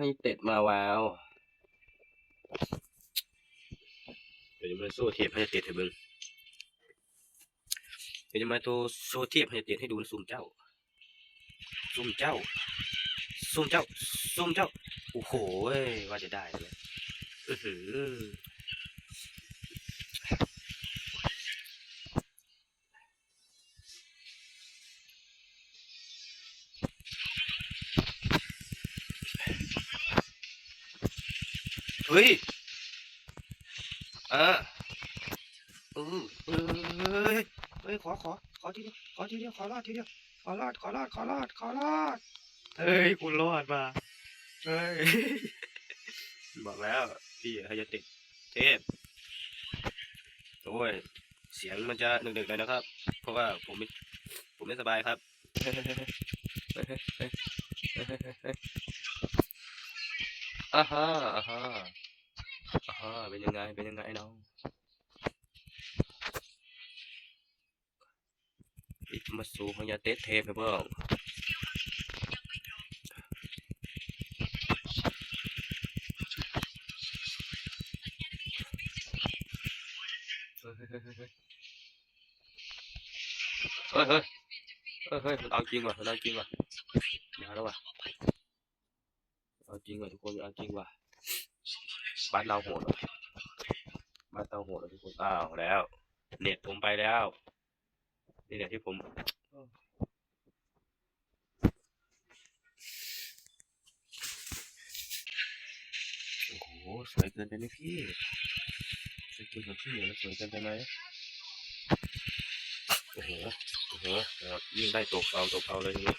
ให้เต็ดมาว้าวเดี๋ยวจะมาสู้เทียบให้เต็ดให้เบิ่งเดี๋ยวจะมาตัวสู้เทียบให้เต็ดให้ดูนะซุ่มเจ้าซุ่มเจ้าซุ่มเจ้าซุ่มเจ้าโอ้โห้ยว่าจะได้เลยอือหือ เฮ้ยอ่าเออเฮ้ยเฮ้ยขอขอขอทีเดียวขอทีเดียวขอรอดทีเดียวขอรอดขอรอดขอรอดขอรอดเฮ้ยคุณรอดมาเฮ้ยบอกแล้วพี่เขาจะติดเทพโอ้ยเสียงมันจะหนึกๆหน่อยนะครับ เพราะว่าผมไม่ผมไม่สบายครับอ่าฮะอ่าฮะ ờ bên nhân ngay bên nhân ngay đâu? Ít mà xuống nhà tết thêm phải không ơi ơi ơi ơi tao chuyên rồi tao chuyên rồi giờ đâu à? Tao chuyên rồi tụi con tao chuyên rồi บัตรเราโหดบัตรเราโหดทุกคนอ้าวแล้ว เน็ตผมไปแล้ว นี่เนี่ยที่ผมโอ้โหสวยเกินไปไหมพี่สกินของพี่เนี่ยสวยเกินไปไหมโอ้โหโอ้โหยิ่งได้ตกเอาตกเอาเลยนี่